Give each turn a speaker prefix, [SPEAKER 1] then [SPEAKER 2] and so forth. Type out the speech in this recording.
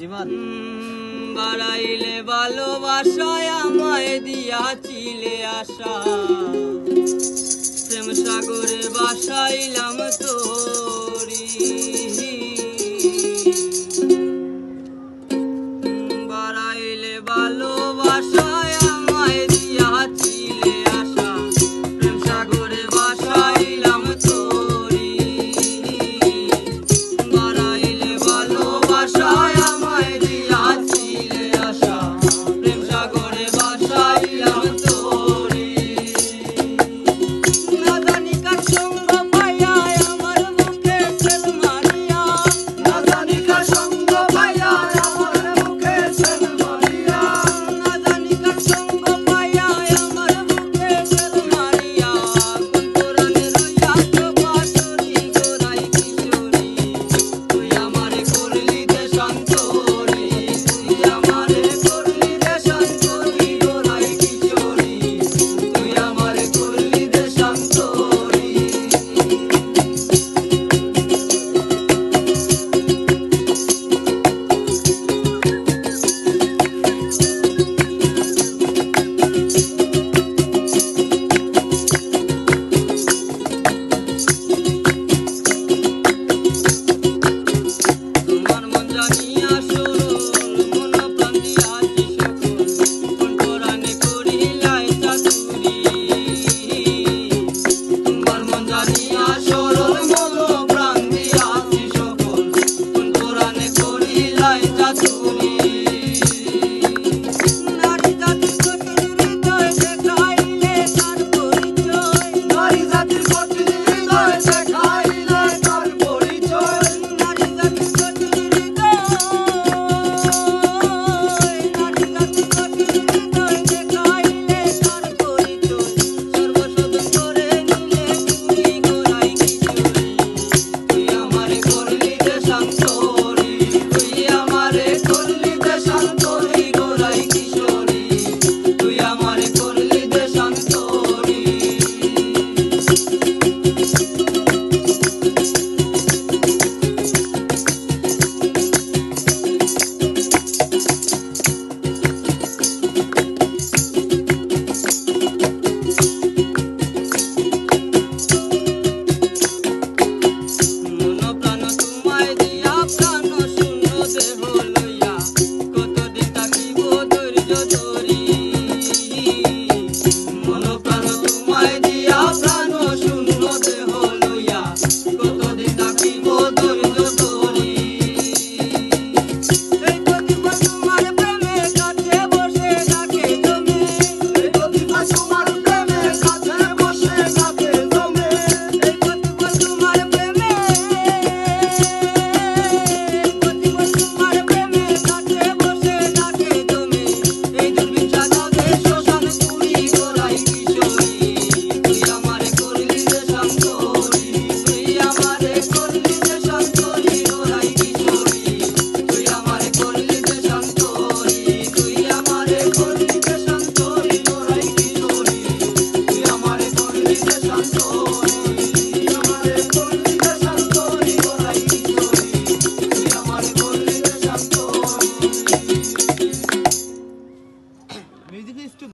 [SPEAKER 1] জীবন।
[SPEAKER 2] বাড়াইলে ভালোবাসায় আমায় দিয়াছিলে আশা।